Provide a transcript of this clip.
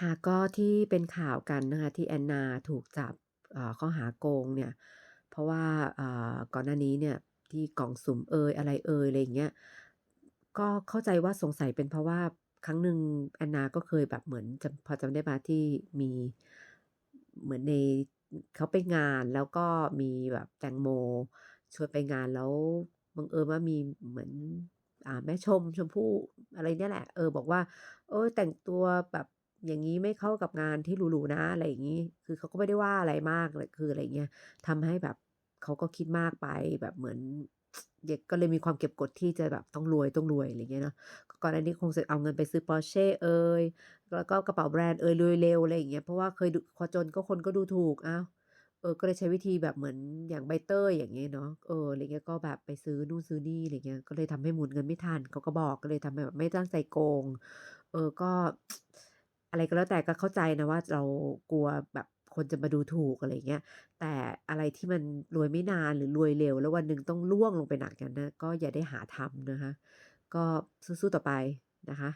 ค่ะ ก็ที่เป็นข่าวกันนะคะ ที่แอนนาถูกจับอ่าข้อหาโกงเนี่ย เพราะว่าอ่าก่อนหน้านี้เนี่ย ที่กล่องสุ่มเอยอะไรเอยอะไรอย่างเงี้ย ก็เข้าใจว่าสงสัยเป็นเพราะว่าครั้งหนึ่งแอนนาก็เคยแบบเหมือนจำพอจำได้เปล่าที่มีเหมือนในเขาไปงานแล้วก็มีแบบแตงโมชวนไปงานแล้วบังเอิญว่ามีเหมือนอ่าแม่ชมชมพู่อะไรเนี่ยแหละ เออบอกว่าเออแต่งตัวแบบ อย่างงี้ไม่เข้ากับงานที่หรูๆนะอะไรอย่างงี้ คือเขาก็ไม่ได้ว่าอะไรมากเลยคืออะไรเงี้ยทำให้แบบเขาก็คิดมากไปแบบเหมือนเด็กก็เลยมีความเก็บกดที่จะแบบต้องรวยต้องรวยอะไรเงี้ยเนาะก่อนหน้านี้คงจะเอาเงินไปซื้อ Porsche เอยแล้วก็กระเป๋าแบรนด์เอยรวยเร็วอะไรอย่างเงี้ยเพราะว่าเคยดูพอจนก็คนก็ดูถูกอ้าวเออก็เลยใช้วิธีแบบเหมือนอย่างใบเตยอย่างเงี้ยเนาะเอออะไรเงี้ยก็แบบไปซื้อนู่นซื้อนี่อะไรเงี้ยก็เลยทำให้หมุนเงินไม่ทันเขาก็บอกก็เลยทำให้แบบไม่ตั้งใจโกง เออก็ อะไรก็แล้วแต่ก็เข้าใจนะว่าเรากลัวแบบคนจะมาดูถูกอะไรเงี้ย แต่อะไรที่มันรวยไม่นานหรือรวยเร็ว แล้ววันหนึ่งต้องล่วงลงไปหนักกันนะ ก็อย่าได้หาทำนะคะ ก็สู้ๆต่อไปนะคะ